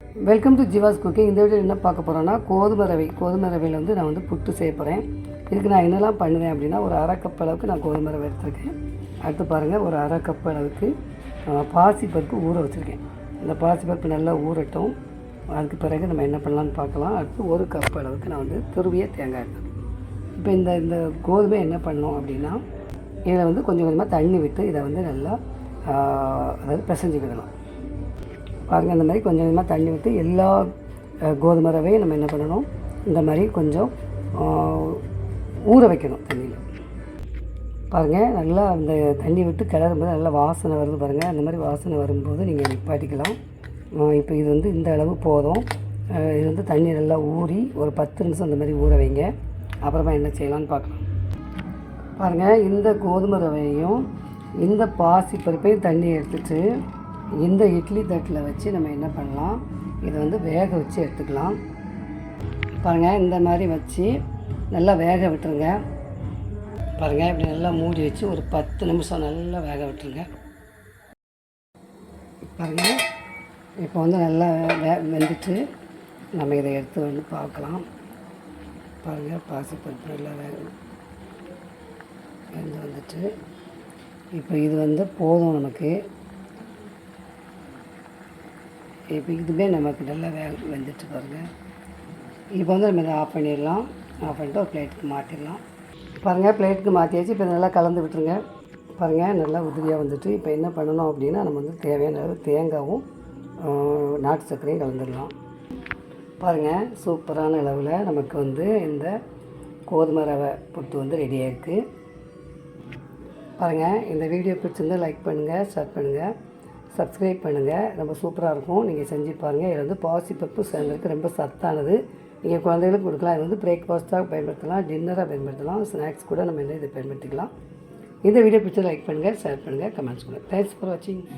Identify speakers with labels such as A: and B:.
A: Welcome to ஜிவாஸ் cooking இந்த video என்ன பார்க்க போகிறோன்னா கோதுமை ரவை. கோதுமை ரவையில் வந்து நான் வந்து புட்டு செய்ய போகிறேன் இதுக்கு நான் என்னெல்லாம் பண்ணுவேன் அப்படின்னா ஒரு அரை கப் அளவுக்கு நான் கோதுமை ரவை எடுத்திருக்கேன். அடுத்து பாருங்கள் ஒரு அரை கப் அளவுக்கு பாசிப்பருப்பு ஊற வச்சுருக்கேன். இந்த பாசிப்பருப்பு நல்லா ஊறட்டும். அதுக்கு பிறகு நம்ம என்ன பண்ணலான்னு பார்க்கலாம். அடுத்து ஒரு கப் அளவுக்கு நான் வந்து துருவிய தேங்காய் எடுத்தேன் இப்போ இந்த இந்த கோதுமை என்ன பண்ணோம் அப்படின்னா இதில் வந்து கொஞ்சம் கொஞ்சமாக தண்ணி விட்டு இதை வந்து நல்லா அதாவது பிசைஞ்சு விடணும் பாருங்கள் இந்த மாதிரி கொஞ்சம் கொஞ்சமாக தண்ணி விட்டு எல்லா கோதுமை ரவையும் நம்ம என்ன பண்ணணும் இந்த மாதிரி கொஞ்சம் ஊற வைக்கணும் தண்ணியில். பாருங்கள் நல்லா அந்த தண்ணி விட்டு கிளறும்போது நல்லா வாசனை வருது பாருங்கள் அந்த மாதிரி வாசனை வரும்போது நீங்கள் நிப்பாட்டிக்கலாம். இப்போ இது வந்து இந்த அளவு போதும். இது வந்து தண்ணி நல்லா ஊறி ஒரு பத்து நிமிஷம் அந்த மாதிரி ஊற வைங்க. அப்புறமா என்ன செய்யலாம்னு பார்க்கலாம். பாருங்கள் இந்த கோதுமை ரவையையும் இந்த பாசி பருப்பையும் தண்ணி எடுத்துட்டு இந்த இட்லி தட்டில் வச்சு நம்ம என்ன பண்ணலாம்? இதை வந்து வேக வச்சு எடுத்துக்கலாம். பாருங்கள் இந்த மாதிரி வச்சு நல்லா வேக விட்டுருங்க. பாருங்கள் இப்படி நல்லா மூடி வச்சு ஒரு பத்து நிமிஷம் நல்லா வேக விட்டுருங்க. பாருங்கள் இப்போ வந்து நல்லா வே வெந்துட்டு நம்ம இதை எடுத்து வந்து பார்க்கலாம். பாருங்கள் பாசிப்பருப்பு நல்லா வேக வெந்து வந்துட்டு இப்போ இது வந்து போதும் நமக்கு. இப்போ இதுவுமே நமக்கு நல்லா வே வெந்துட்டு பாருங்கள் இப்போ வந்து நம்ம இதை ஆஃப் பண்ணிடலாம். ஆஃப் பண்ணிட்டு ஒரு பிளேட்டுக்கு மாற்றிடலாம் பாருங்கள் பிளேட்டுக்கு மாற்றியாச்சு இப்போ நல்லா கலந்து விட்டுருங்க. பாருங்கள் நல்லா உதவியாக வந்துட்டு இப்போ என்ன பண்ணணும் அப்படின்னா நம்ம வந்து தேவையான அளவு தேங்காவும் நாட்டு சர்க்கரையும் கலந்துடலாம். பாருங்கள் சூப்பரான அளவில் நமக்கு வந்து இந்த கோதுமை ரவை புட்டு வந்து ரெடியாக இருக்குது பாருங்கள் இந்த வீடியோ பிடிச்சிருந்தா லைக் பண்ணுங்கள் ஷேர் பண்ணுங்கள் சப்ஸ்கிரைப் பண்ணுங்கள் ரொம்ப சூப்பராக இருக்கும். நீங்கள் செஞ்சு பாருங்கள் இது வந்து பாசிப்பருப்பு சேர்ந்ததுக்கு ரொம்ப சத்தானது. நீங்கள் குழந்தைகளுக்கு கொடுக்கலாம். இது வந்து பிரேக்ஃபாஸ்ட்டாக பயன்படுத்தலாம். டின்னராக பயன்படுத்தலாம். ஸ்நாக்ஸ் கூட நம்ம என்ன இதை பயன்படுத்திக்கலாம். இந்த வீடியோ பிடிச்சா லைக் பண்ணுங்கள் ஷேர் பண்ணுங்கள் கமெண்ட்ஸ் பண்ணுங்கள் தேங்க்ஸ் ஃபார் வாட்சிங்